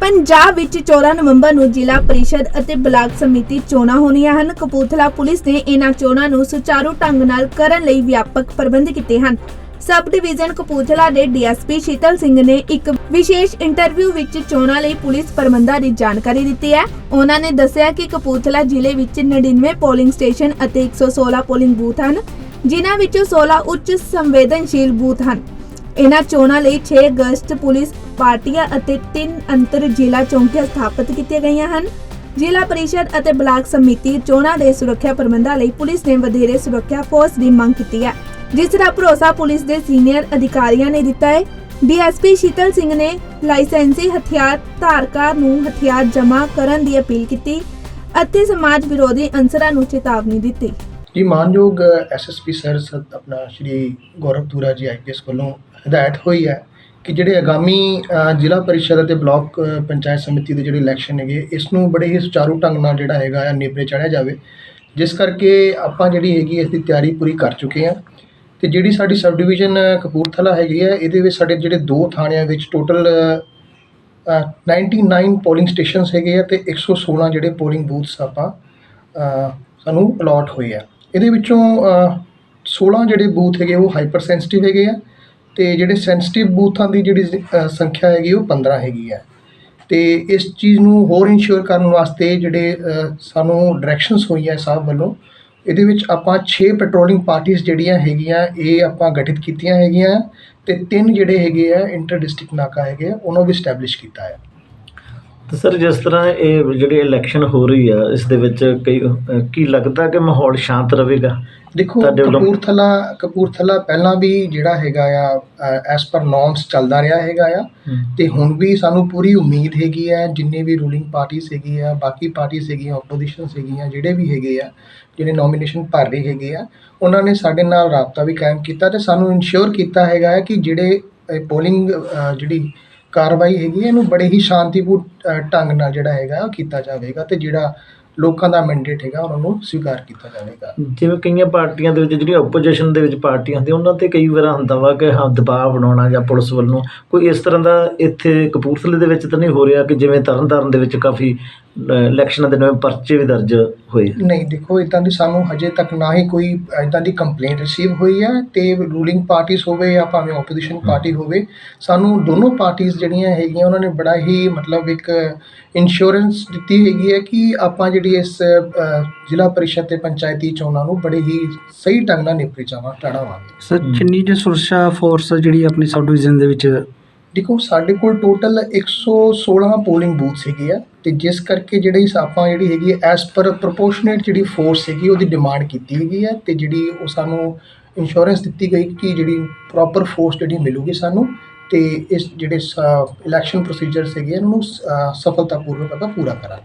ਪੰਜਾਬ ਵਿੱਚ 14 ਨਵੰਬਰ ਨੂੰ ਜ਼ਿਲ੍ਹਾ ਪਰਿਸ਼ਦ ਅਤੇ ਬਲਾਕ ਸਮਿਤੀ ਚੋਣਾਂ ਹੋਣੀਆਂ ਹਨ। ਕਪੂਰਥਲਾ ਪੁਲਿਸ ਨੇ ਇਹਨਾਂ ਚੋਣਾਂ ਨੂੰ ਸੁਚਾਰੂ ਢੰਗ ਨਾਲ ਕਰਨ ਲਈ ਵਿਆਪਕ ਪ੍ਰਬੰਧ ਕੀਤੇ ਹਨ। ਸਬ ਡਿਵੀਜ਼ਨ ਕਪੂਰਥਲਾ ਦੇ ਡੀਐਸਪੀ ਸ਼ੀਤਲ ਸਿੰਘ ਨੇ ਇੱਕ ਵਿਸ਼ੇਸ਼ ਇੰਟਰਵਿਊ ਵਿੱਚ ਚੋਣਾਂ ਲਈ ਪੁਲਿਸ ਪ੍ਰਬੰਧਾਂ ਦੀ ਜਾਣਕਾਰੀ ਦਿੱਤੀ ਹੈ। ਉਹਨਾਂ ਨੇ ਦੱਸਿਆ ਕਿ ਕਪੂਰਥਲਾ ਜ਼ਿਲ੍ਹੇ ਵਿੱਚ 99 ਪੋਲਿੰਗ ਸਟੇਸ਼ਨ ਅਤੇ 116 ਪੋਲਿੰਗ ਬੂਥ ਹਨ, ਜਿਨ੍ਹਾਂ ਵਿੱਚੋਂ 16 ਉੱਚ ਸੰਵੇਦਨਸ਼ੀਲ ਬੂਥ ਹਨ। ਇਹਨਾਂ ਚੋਣਾਂ ਲਈ 6 ਅਗਸਤ ਪੁਲਿਸ ਪਾਰਟੀਆਂ ਅਤੇ 3 ਅੰਤਰ ਜ਼ਿਲ੍ਹਾ ਚੌਂਕੀਆਂ ਸਥਾਪਿਤ ਕੀਤੀਆਂ ਗਈਆਂ ਹਨ। ਜ਼ਿਲ੍ਹਾ ਪਰਿਸ਼ਦ ਅਤੇ ਬਲਾਕ ਸਮਿਤੀ ਚੋਣਾਂ ਦੇ ਸੁਰੱਖਿਆ ਪ੍ਰਬੰਧਾਂ ਲਈ ਪੁਲਿਸ ਨੇ ਵਧੇਰੇ ਸੁਰੱਖਿਆ ਫੋਰਸ ਦੀ ਮੰਗ ਕੀਤੀ ਹੈ। ਜਿਸ ਦਾ ਭਰੋਸਾ ਪੁਲਿਸ ਦੇ ਸੀਨੀਅਰ ਅਧਿਕਾਰੀਆਂ ਨੇ ਦਿੱਤਾ ਹੈ। ਡੀਐਸਪੀ ਸ਼ੀਤਲ ਸਿੰਘ ਨੇ ਲਾਇਸੈਂਸੀ ਹਥਿਆਰ ਧਾਰਕਾਂ ਨੂੰ ਹਥਿਆਰ ਜਮ੍ਹਾਂ ਕਰਨ ਦੀ ਅਪੀਲ ਕੀਤੀ ਅਤੇ ਸਮਾਜ ਵਿਰੋਧੀ ਅੰਸਰਾਂ ਨੂੰ ਚੇਤਾਵਨੀ ਦਿੱਤੀ। ਜੀ, ਮਾਨਯੋਗ ਐਸਐਸਪੀ ਸਰ ਸ- ਆਪਣਾ ਸ਼੍ਰੀ ਗੌਰਵ ਧੂਰਾ ਜੀ ਆਈਪੀਐਸ ਵੱਲੋਂ ਹਦਾਇਤ ਹੋਈ ਹੈ ਕਿ ਜਿਹੜੇ ਆਗਾਮੀ ਜ਼ਿਲ੍ਹਾ ਪਰਿਸ਼ਦ ਅਤੇ ਬਲਾਕ ਪੰਚਾਇਤ ਸਮਿਤੀ ਦੇ ਜਿਹੜੇ ਇਲੈਕਸ਼ਨ ਹੈਗੇ, ਇਸ ਨੂੰ ਬੜੇ ਹੀ ਸੁਚਾਰੂ ਢੰਗ ਨਾਲ ਜਿਹੜਾ ਹੈਗਾ ਆ ਨੇਪਰੇ ਚੜ੍ਹਿਆ ਜਾਵੇ। ਜਿਸ ਕਰਕੇ ਆਪਾਂ ਜਿਹੜੀ ਹੈਗੀ, ਇਸ ਦੀ ਤਿਆਰੀ ਪੂਰੀ ਕਰ ਚੁੱਕੇ ਹਾਂ। ਤੇ ਜਿਹੜੀ ਸਾਡੀ ਸਬ ਡਿਵੀਜ਼ਨ ਕਪੂਰਥਲਾ ਹੈਗੀ ਹੈ, ਇਹਦੇ ਵਿੱਚ ਸਾਡੇ ਜਿਹੜੇ ਦੋ ਥਾਣਿਆਂ ਵਿੱਚ ਟੋਟਲ 99 ਪੋਲਿੰਗ ਸਟੇਸ਼ਨਸ ਹੈਗੇ ਆ ਤੇ 116 ਜਿਹੜੇ ਪੋਲਿੰਗ ਬੂਥਸ ਆਪਾਂ ਸਾਨੂੰ ਅਲਾਟ ਹੋਏ ਆ। ਇਹਦੇ ਵਿੱਚੋਂ ਅ, 16 ਜਿਹੜੇ ਬੂਥ ਹੈਗੇ ਉਹ ਹਾਈਪਰ ਸੈਂਸਿਟਿਵ ਹੈਗੇ ਆ ਤੇ ਜਿਹੜੇ ਸੈਂਸਿਟਿਵ ਬੂਥਾਂ ਦੀ ਜਿਹੜੀ ਸੰਖਿਆ ਹੈਗੀ ਉਹ 15 ਹੈਗੀ ਆ। ਤੇ ਇਸ ਚੀਜ਼ ਨੂੰ ਹੋਰ ਇਨਸ਼ੋਰ ਕਰਨ ਵਾਸਤੇ ਜਿਹੜੇ ਸਾਨੂੰ ਡਾਇਰੈਕਸ਼ਨਸ ਹੋਈਆਂ ਸਾਹਿਬ ਵੱਲੋਂ ਇਹਦੇ ਵਿੱਚ ਆਪਾਂ 6 ਪੈਟਰੋਲਿੰਗ ਪਾਰਟੀਆਂ ਜਿਹੜੀਆਂ ਹੈਗੀਆਂ ਇਹ ਆਪਾਂ ਗਠਿਤ ਕੀਤੀਆਂ ਹੈਗੀਆਂ ਤੇ ਤਿੰਨ ਜਿਹੜੇ ਹੈਗੇ ਆ ਇੰਟਰ ਡਿਸਟ੍ਰਿਕਟ ਨਾਕਾ ਹੈਗੇ ਆ ਉਹਨਾਂ ਵੀ ਸਟੈਬਲਿਸ਼ ਕੀਤਾ ਹੈ ਤੇ ਸਰ ਜਿਸ ਤਰ੍ਹਾਂ ਇਹ ਜਿਹੜੀ ਇਲੈਕਸ਼ਨ ਹੋ ਰਹੀ ਆ ਇਸ ਦੇ ਵਿੱਚ ਕਈ ਕੀ ਲੱਗਦਾ ਕਿ ਮਾਹੌਲ ਸ਼ਾਂਤ ਰਹੇਗਾ? ਦੇਖੋ ਤੁਹਾਡੇ ਵੱਲੋਂ- ਕਪੂਰਥਲਾ ਕਪੂਰਥਲਾ ਪਹਿਲਾਂ ਵੀ ਜਿਹੜਾ ਹੈਗਾ ਆ ਐਸ ਪਰ ਨੋਰਮਸ ਚੱਲਦਾ ਰਿਹਾ ਹੈਗਾ ਆ। ਤੇ ਹੁਣ ਵੀ ਸਾਨੂੰ ਪੂਰੀ ਉਮੀਦ ਹੈਗੀ ਹੈ ਜਿੰਨੇ ਵੀ ਰੂਲਿੰਗ ਪਾਰਟੀਆਂ ਹੈਗੀ ਆ ਬਾਕੀ ਪਾਰਟੀਆਂ ਹੈਗੀਆਂ ਆਪੋਜੀਸ਼ਨਸ ਹੈਗੀਆਂ ਜਿਹੜੇ ਵੀ ਹੈਗੇ ਆ ਜਿਹੜੇ ਨੋਮੀਨੇਸ਼ਨ ਭਰ ਰਹੇ ਹੈਗੇ ਆ ਉਹਨਾਂ ਨੇ ਸਾਡੇ ਨਾਲ ਰਾਬਤਾ ਵੀ ਕਾਇਮ ਕੀਤਾ ਤੇ ਸਾਨੂੰ ਇਨਸ਼ੋਰ ਕੀਤਾ ਹੈਗਾ ਹੈ ਕਿ ਜਿਹੜੇ ਪੋਲਿੰਗ ਜਿਹੜੀ ਕਾਰਵਾਈ ਹੈਗੀ ਹੈ ਇਹਨੂੰ ਬੜੇ ਹੀ ਸ਼ਾਂਤੀਪੂਰਨ ਢੰਗ ਨਾਲ ਜਿਹੜਾ ਹੈਗਾ ਉਹ ਕੀਤਾ ਜਾਵੇਗਾ ਅਤੇ ਜਿਹੜਾ ਲੋਕਾਂ ਦਾ ਮੈਂਡੇਟ ਹੈਗਾ ਉਹਨਾਂ ਨੂੰ ਸਵੀਕਾਰ ਕੀਤਾ ਜਾਵੇਗਾ। ਜਿਵੇਂ ਕਈਆਂ ਪਾਰਟੀਆਂ ਦੇ ਵਿੱਚ ਜਿਹੜੀਆਂ ਆਪੋਜੀਸ਼ਨ ਦੇ ਵਿੱਚ ਪਾਰਟੀਆਂ ਹੁੰਦੀਆਂ, ਉਹਨਾਂ ਤੇ ਕਈ ਵਾਰ ਹੁੰਦਾ ਵਾ ਕਿ, ਹਾਂ, ਦਬਾਅ ਬਣਾਉਣਾ ਜਾਂ ਪੁਲਿਸ ਵੱਲੋਂ ਕੋਈ ਇਸ ਤਰ੍ਹਾਂ ਦਾ ਇੱਥੇ ਕਪੂਰਥਲੇ ਦੇ ਵਿੱਚ ਤਾਂ ਨਹੀਂ ਹੋ ਰਿਹਾ ਕਿ ਜਿਵੇਂ ਤਰਨਤਾਰਨ ਦੇ ਵਿੱਚ ਕਾਫੀ ਇਲੈਕਸ਼ਨਾਂ ਦੇ ਨਵੇਂ ਪਰਚੇ ਵੀ ਦਰਜ ਹੋਏ ਨਹੀਂ ਦੇਖੋ ਇਦਾਂ ਦੀ ਸਾਨੂੰ ਹਜੇ ਤੱਕ ਨਾ ਹੀ ਕੋਈ ਇਦਾਂ ਦੀ ਕੰਪਲੇਂਟ ਰਿਸੀਵ ਹੋਈ ਹੈ ਤੇ ਰੂਲਿੰਗ ਪਾਰਟੀਆਂ ਹੋਵੇ ਜਾਂ ਭਾਵੇਂ ਆਪੋਜੀਸ਼ਨ ਪਾਰਟੀ ਹੋਵੇ ਸਾਨੂੰ ਦੋਨੋਂ ਪਾਰਟੀਆਂ ਜਿਹੜੀਆਂ ਹੈਗੀਆਂ ਉਹਨਾਂ ਨੇ ਬੜਾ ਹੀ ਮਤਲਬ ਇੱਕ ਇੰਸ਼ੋਰੈਂਸ ਦਿੱਤੀ ਹੈਗੀ ਹੈ ਕਿ ਆਪਾਂ ਜਿਹੜੀ ਇਸ ਜ਼ਿਲ੍ਹਾ ਪਰਿਸ਼ਦ ਤੇ ਪੰਚਾਇਤੀ ਚੋਣਾਂ ਨੂੰ ਬੜੇ ਹੀ ਸਹੀ ਢੰਗ ਨਾਲ ਨਿਪਟੀ ਜਾਵਾਂ ਚੜਾਵਾਂਗੇ ਸਰ ਕਿੰਨੀ ਜੇ ਸੁਰੱਖਿਆ ਫੋਰਸ ਜਿਹੜੀ ਆਪਣੀ ਸਬ ਡਿਵੀਜ਼ਨ ਦੇ ਵਿੱਚ ਦੇਖੋ ਸਾਡੇ ਕੋਲ ਟੋਟਲ 116 ਪੋਲਿੰਗ ਬੂਥ ਹੈਗੇ ਆ ਤੇ ਜਿਸ ਕਰਕੇ ਜਿਹੜੀ ਆਪਾਂ ਜਿਹੜੀ ਹੈਗੀ ਐਸ ਪਰ ਪ੍ਰੋਪੋਰਸ਼ਨੇਟ ਜਿਹੜੀ ਫੋਰਸ ਹੈਗੀ ਉਹਦੀ ਡਿਮਾਂਡ ਕੀਤੀ ਹੈਗੀ ਹੈ ਤੇ ਜਿਹੜੀ ਉਹ ਸਾਨੂੰ ਇੰਸ਼ੋਰੈਂਸ ਦਿੱਤੀ ਗਈ ਕਿ ਜਿਹੜੀ ਪ੍ਰੋਪਰ ਫੋਰਸ ਜਿਹੜੀ ਮਿਲੂਗੀ ਸਾਨੂੰ ਤੇ ਇਸ ਜਿਹੜੇ ਇਲੈਕਸ਼ਨ ਪ੍ਰੋਸੀਜਰਸ ਹੈਗੇ ਇਹਨਾਂ ਨੂੰ ਅ, ਸਫਲਤਾਪੂਰਵਕ ਆਪਾਂ ਪੂਰਾ ਕਰਾਂਗੇ।